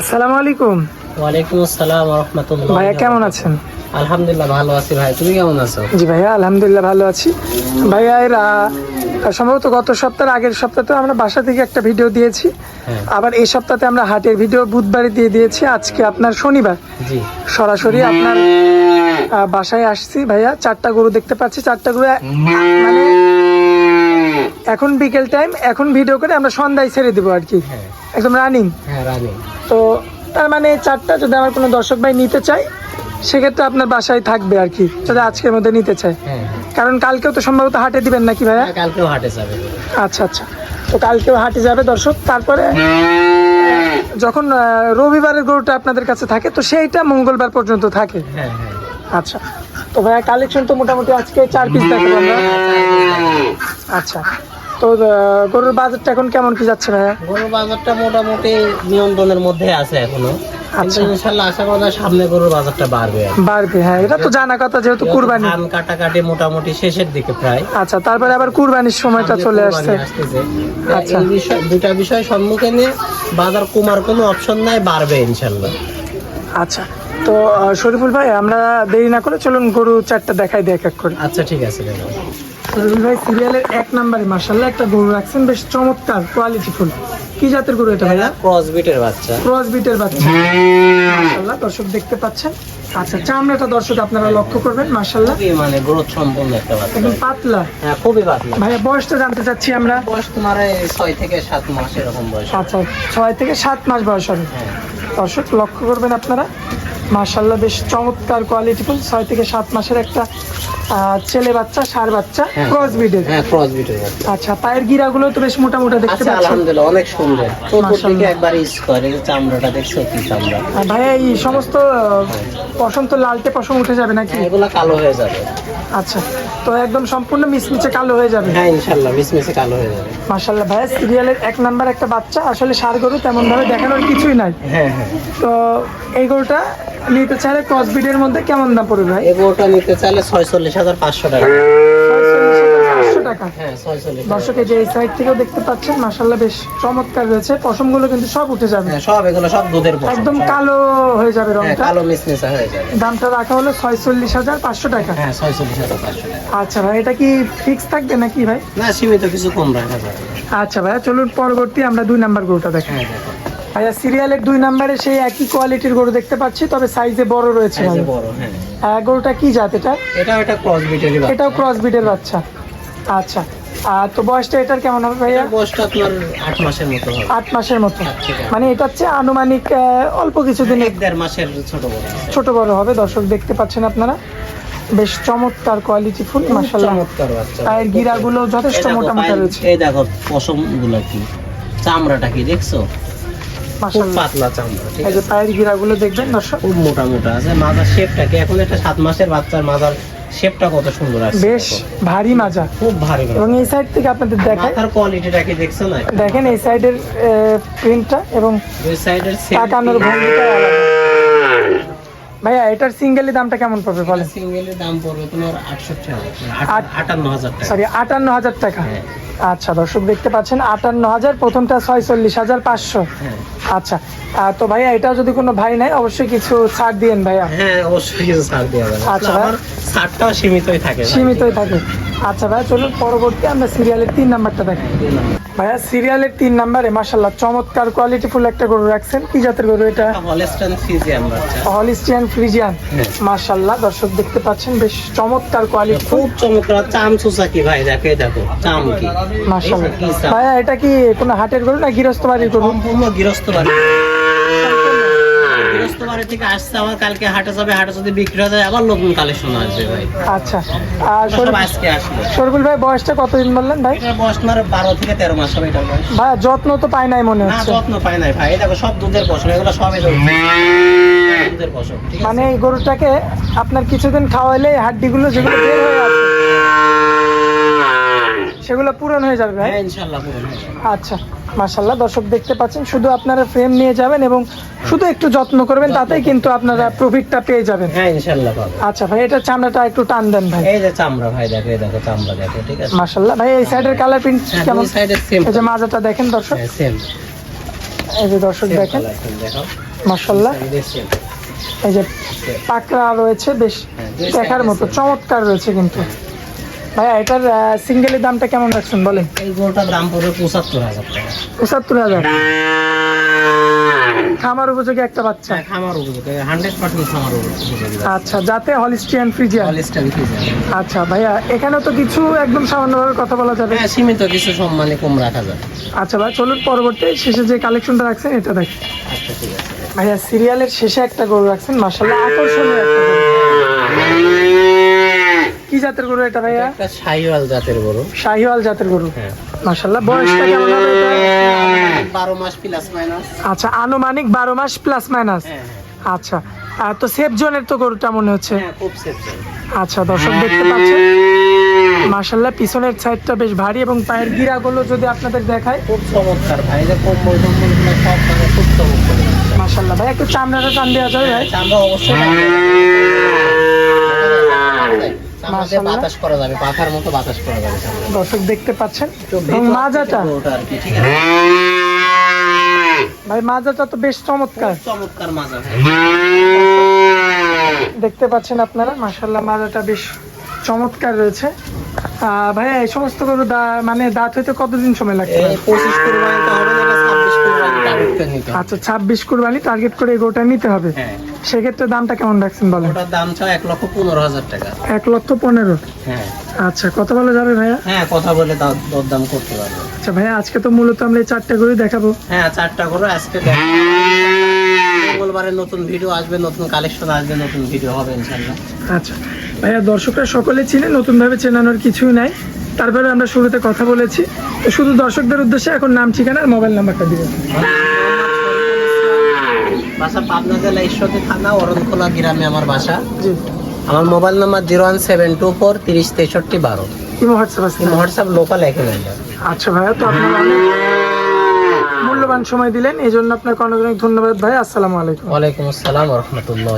আসসালামু আলাইকুম। ওয়ালাইকুম আসসালাম রহমতুল্লাহ ভাইয়া কেমন আছেন? আলহামদুলিল্লাহ ভালো আছি ভাই। তুমি কেমন আছো? জি ভাইয়া আলহামদুলিল্লাহ ভালো আছি। ভাইয়া এর সম্ভবত গত সপ্তাহের আগের সপ্তাহে আমরা বাসা থেকে একটা ভিডিও দিয়েছি। হ্যাঁ। আবার এই সপ্তাহে আমরা হাটের ভিডিও বুধবারে দিয়ে দিয়েছি। আজকে আপনার শনিবার। জি। সরাসরি আপনার বাসায় আসছি ভাইয়া। চারটা গরু দেখতে পাচ্ছি। চারটা গরু মানে এখন বিকেল টাইম এখন ভিডিও করে আমরা সন্ধ্যায় ছেড়ে দেবো আর কি। হ্যাঁ। একদম রানিং হ্যাঁ রানি তো তার মানে চারটা যদি আমার কোনো দর্শক ভাই নিতে চায় সেক্ষেত্রে আপনার বাসায় থাকবে আর কি যদি আজকের মধ্যে নিতে চায়। হ্যাঁ কারণ কালকেও তো সম্ভবত হাটে দিবেন নাকি ভাইয়া? কালকেও হাটে যাবে। আচ্ছা আচ্ছা। তো কালকেও হাটে যাবে দর্শক। তারপরে যখন রবিবারের গরুটা আপনাদের কাছে থাকে তো সেইটা মঙ্গলবার পর্যন্ত থাকে। আচ্ছা। তো ভাইয়া কালেকশন তো মোটামুটি আজকে চার পিস দেখাবো আমরা। আচ্ছা। তো গরুর বাজারটা এখন কেমন কি যাচ্ছে ভাইয়া? গরুর বাজারটা মোটামুটি নিয়ন্ত্রণের মধ্যে আছে এখনও। আচ্ছা। কিন্তু ইনশাল্লাহ আশা করা যায় সামনে গরুর বাজারটা বাড়বে। বাড়বে হ্যাঁ এটা তো জানা কথা যেহেতু কুরবানি। ধান কাটাকাটি মোটামুটি শেষের দিকে প্রায়। আচ্ছা তারপরে আবার কুরবানির সময়টা চলে আসছে। আচ্ছা। এই বিষয় দুটা বিষয় সম্মুখে নিয়ে বাজার কমার কোনো অপশন নাই বাড়বে ইনশাল্লাহ। আচ্ছা। তো শরীফুল ভাই আমরা দেরি না করে চলুন গরু চারটা দেখাই দেখ এক করে। আচ্ছা ঠিক আছে শরীফুল ভাই সিরিয়ালের এক নম্বরে মার্শাল্লাহ একটা গরু রাখছেন বেশ চমৎকার কোয়ালিটি ফুল। কি জাতের গরু এটা ভাইয়া? ক্রস বিটের বাচ্চা। ক্রস বিটের বাচ্চা। মার্শাল্লাহ দর্শক দেখতে পাচ্ছেন? আচ্ছা চামড়াটা দর্শক আপনারা লক্ষ্য করবেন মার্শাল্লাহ খুবই মানে গ্রোথ সম্পন্ন একটা বাচ্চা। একদম পাতলা। হ্যাঁ খুবই পাতলা। ভাইয়া বয়সটা জানতে চাচ্ছি আমরা। বয়স তোমার এই ছয় থেকে সাত মাস এরকম বয়স। আচ্ছা ছয় থেকে সাত মাস বয়স হবে। হ্যাঁ। দর্শক লক্ষ্য করবেন আপনারা। মার্শাল্লাহ বেশ চমৎকার কোয়ালিটিফুল ছয় থেকে সাত মাসের একটা ছেলে বাচ্চা সার বাচ্চা হ্যাঁ। ক্রস বিডের হ্যাঁ ক্রস বিটের আচ্ছা পায়ের গিরাগুলো তো বেশ মোটা মোটা দেখতে আচ্ছা পাচ্ছেন। আলহামদুলিল্লাহ অনেক সুন্দর। চতুর মাশাআল্লাহ। দিকে একবার স্কোয়ার এই চামড়াটা দেখছ কি চামড়া? ভাইয়া এই সমস্ত পশম তো লালটে পশম উঠে যাবে নাকি? হ্যাঁ, এগুলা কালো হয়ে যাবে। আচ্ছা তো একদম সম্পূর্ণ মিচমিচে কালো হয়ে যাবে? হ্যাঁ ইনশাল্লাহ মিসমিসে কালো হয়ে যাবে। মার্শাল্লাহ ভাইয়া সিরিয়ালের এক নাম্বার একটা বাচ্চা আসলে সার গরু তেমন ভাবে দেখানোর কিছুই নাই। হ্যাঁ হ্যাঁ। তো এই গরুটা নিতে চাইলে ক্রস বিডের মধ্যে কেমন দাম পড়বে ভাই? এই গরুটা নিতে চাইলে ছয়চল্লিশ হাজার পাঁচশো টাকা। টাকা। হ্যাঁ দর্শক এই যে এই সাইড থেকেও দেখতে পাচ্ছেন মাসাল্লাহ বেশ চমৎকার রয়েছে। পশমগুলো কিন্তু সব উঠে যাবে। হ্যাঁ সব এগুলো সব দুধের একদম কালো হয়ে যাবে রংটা। কালো মিসমিসা হয়ে যাবে। দামটা রাখা হলো ছয়চল্লিশ হাজার পাঁচশো টাকা। হ্যাঁ ছয়চল্লিশ হাজার পাঁচশো টাকা। আচ্ছা ভাই এটা কি ফিক্স থাকবে নাকি ভাই? না সীমিত কিছু কম রাখা যাবে আচ্ছা ভাইয়া চলুন পরবর্তী আমরা দুই নাম্বার গরুটা দেখো। ভাইয়া সিরিয়ালের দুই নাম্বারে সেই একই কোয়ালিটির গরু দেখতে পাচ্ছি তবে সাইজে বড় রয়েছে বড় হ্যাঁ। গরুটা কি জাত এটা? এটা একটা ক্রস বাচ্চা। এটাও ক্রস বিডের বাচ্চা। আচ্ছা। আর তো বয়সটা এটার কেমন হবে ভাইয়া? বয়সটা আপনার আট মাসের মতো হবে। আট মাসের মতো। মানে এটা হচ্ছে আনুমানিক অল্প কিছুদিন এক দেড় মাসের ছোট বড় ছোট বড় হবে দর্শক দেখতে পাচ্ছেন আপনারা। বেশ চমৎকার কোয়ালিটি ফুল মাসাল্লাহ চমৎকার বাচ্চা। পায়ের গিরাগুলো যথেষ্ট মোটা মোটা রয়েছে। এই দেখো পশমগুলো কি? চামড়াটা কি দেখছ? খুব পাতলা চামড়া ঠিক আছে? পায়ের গিরাগুলো দেখবেন দর্শক? খুব মোটা মোটা আছে মাজার শেপটা কি? এখন একটা সাত মাসের বাচ্চার মাজার শেপটা কত সুন্দর আছে বেশ ভারী মাজা খুব ভারী এবং এই সাইড থেকে আপনাদের কোয়ালিটিটা কি না? দেখেন এই সাইডের প্রিন্টটা এবং দুই সাইডের তাকানোর ভঙ্গিটা আলাদা। ভাইয়া এটার সিঙ্গেলি দামটা কেমন পড়বে বলেন? সিঙ্গেলের দাম পড়বে তোমার আটষট্টি হাজার আটান্ন হাজার টাকা। সরি আটান্ন হাজার টাকা। হ্যাঁ। আচ্ছা দর্শক দেখতে পাচ্ছেন আটান্ন হাজার প্রথমটা ছয়চল্লিশ হাজার পাঁচশো। হ্যাঁ। আচ্ছা তো ভাইয়া এটাও যদি কোনো ভাই নাই অবশ্যই কিছু ছাড় দিয়েন ভাইয়া। হ্যাঁ অবশ্যই কিছু ছাড় দিয়ে আচ্ছা, আমার ছাড়টাও সীমিতই থাকে। সীমিতই থাকে। আচ্ছা ভাইয়া চলুন পরবর্তী আমরা সিরিয়ালের তিন নাম্বারটা দেখি। ভাইয়া সিরিয়ালের তিন নাম্বারে মাসাল্লাহ চমৎকার কোয়ালিটি ফুল একটা গরু রাখছেন। কি জাতের গরু এটা? Holstein Holstein Friesian. মাসাল্লাহ দর্শক দেখতে পাচ্ছেন বেশ চমৎকার কোয়ালিটি খুব চমৎকার চাম চুচা কি ভাই? দেখো দেখো চাম কি? মাসাল্লাহ? ভাইয়া এটা কি কোনো হাটের গরু না গৃহস্থ বাড়ির গরু? সম্পূর্ণ গৃহস্থ বাড়ি থেকে আসছে আমার কালকে হাটে যাবে হাটে যদি বিক্রি হয়ে যায় আবার নতুন কালেকশন আসবে ভাই। আচ্ছা আর সব আজকে ভাই বয়সটা কতদিন বললেন ভাই? বয়স তোমার বারো থেকে তেরো মাস হবে এটার বয়স। ভাই যত্ন তো পায় নাই মনে না হচ্ছে। যত্ন পায় নাই ভাই। দেখো সব দুধের পশম এগুলো সবই দুধের পশম। মানে এই গরুটাকে আপনার কিছুদিন খাওয়াইলে হাড্ডিগুলো যেগুলো বের হয়ে আছে সেগুলো পূরণ হয়ে যাবে ভাই? হ্যাঁ। আচ্ছা মাশাল্লাহ দর্শক দেখতে পাচ্ছেন শুধু আপনারা ফ্রেম নিয়ে যাবেন এবং শুধু একটু যত্ন করবেন তাতেই কিন্তু আপনারা প্রফিটটা পেয়ে যাবেন। হ্যাঁ ইনশাল্লাহ পাবো আচ্ছা ভাই এটা চামড়াটা একটু টান দেন ভাই। এই যে চামড়া ভাই দেখো এই দেখো চামড়া দেখো ঠিক আছে? মাশাল্লাহ ভাই এই সাইডের কালার প্রিন্ট হ্যাঁ, কেমন? সাইডের সেম এই যে মাজাটা দেখেন দর্শক। সেম এই যে দর্শক দেখেন। এদের এই যে পাকড়া রয়েছে বেশ হ্যাঁ, দেখার মতো চমৎকার রয়েছে কিন্তু। ভাইয়া এটার সিঙ্গেলের দামটা কেমন রাখছেন বলেন? এই গরুটার দাম পড়বে পঁচাত্তর হাজার টাকা। পঁচাত্তর হাজার। খামার উপযোগী একটা বাচ্চা? হ্যাঁ, খামার উপযোগী। হান্ড্রেড পার্সেন্ট খামার উপযোগী। আচ্ছা যাতে হলিস্টিয়ান ফ্রিজিয়ান বিক্রি যায় আচ্ছা ভাইয়া এখানেও তো কিছু একদম সামান্যভাবে কথা বলা যাবে? হ্যাঁ সীমিত কিছু সম্মানে কম রাখা যায়। আচ্ছা ভাই চলুন পরবর্তী শেষে যে কালেকশনটা রাখছেন এটা দেখ আচ্ছা ঠিক আছে। ভাইয়া সিরিয়ালের শেষে একটা গরু রাখছেন মাসাল্লাহ আকর্ষণীয় একটা গরু। কি জাতের গরু এটা ভাইয়া? সাইওয়াল জাতের গরু। শাহিওয়াল জাতের গরু। হ্যাঁ। মাসাল্লাহ বয়সটা কেমন হবে এটা? বারো মাস প্লাস মাইনাস আচ্ছা আনুমানিক বারো মাস প্লাস মাইনাস হ্যাঁ হ্যাঁ। আচ্ছা আহ, তো সেফ জোনের তো গরুটা মনে হচ্ছে? হ্যাঁ খুব সেফ আচ্ছা দর্শক দেখতে পাচ্ছেন? মাসাল্লাহ পিছনের সাইডটা বেশ ভারী এবং পায়ের গিরাগুলো যদি আপনাদের দেখায়? খুব চমৎকার ভাই মানে খুব চমৎকার। মাসাল্লাহ ভাই একটু চামড়াটা টান দেওয়া যাবে ভাই। আমরা অবশ্যই চামড়া বাতাস করা যাবে পাখার মতো বাতাস করা যাবে দর্শক দেখতে পাচ্ছেন? মাজাটা। ওটা আর কি, ঠিক আছে? ভাই মাজাটা তো বেশ চমৎকার। চমৎকার মাজা দেখতে পাচ্ছেন আপনারা? মাসাল্লাহ মাজাটা বেশ চমৎকার রয়েছে। আহ, ভাইয়া এই সমস্ত গরু মানে দাঁত হইতে কতদিন সময় এই পঁচিশ কুরবানি। আচ্ছা ছাব্বিশ কুরবানি টার্গেট করে এই গরুটা নিতে হবে। হ্যাঁ। সেক্ষেত্রে দামটা কেমন রাখছেন বলেন? ওটার দাম চাও এক লক্ষ পনেরো হাজার টাকা। এক লক্ষ পনেরো? হ্যাঁ। আচ্ছা কত বলা যাবে ভাইয়া? হ্যাঁ কথা বলে দাম দরদাম করতে পারবে। আচ্ছা ভাইয়া আজকে তো মূলত আমরা এই চারটে গরু দেখাবো। হ্যাঁ চারটা করে আজকে মঙ্গলবারে নতুন ভিডিও আসবে নতুন কালেকশন আসবে নতুন ভিডিও হবে ইনশাল্লাহ আচ্ছা ভাইয়া দর্শকরা সকলে চিনে নতুনভাবে চেনানোর কিছুই নাই। তারপরে আমরা শুরুতে কথা বলেছি। তো শুধু দর্শকদের উদ্দেশ্যে এখন নাম ঠিকানা আর মোবাইল নাম্বারটা দিবেন বাসা পাবনা জেলা ঈশ্বরদী থানা অরণখোলা গ্রামে আমার বাসা। আমার mobile number zero one seven two four তিরিশ তেষট্টি বারো। হোয়াটসঅ্যাপ লোকাল একই আচ্ছা ভাইয়া তো আপনার মূল্যবান সময় দিলেন এই জন্য আপনাকে অনেক অনেক ধন্যবাদ ভাই। আসসালামু আলাইকুম। ওয়ালাইকুম আসসালাম রহমতুল্লাহ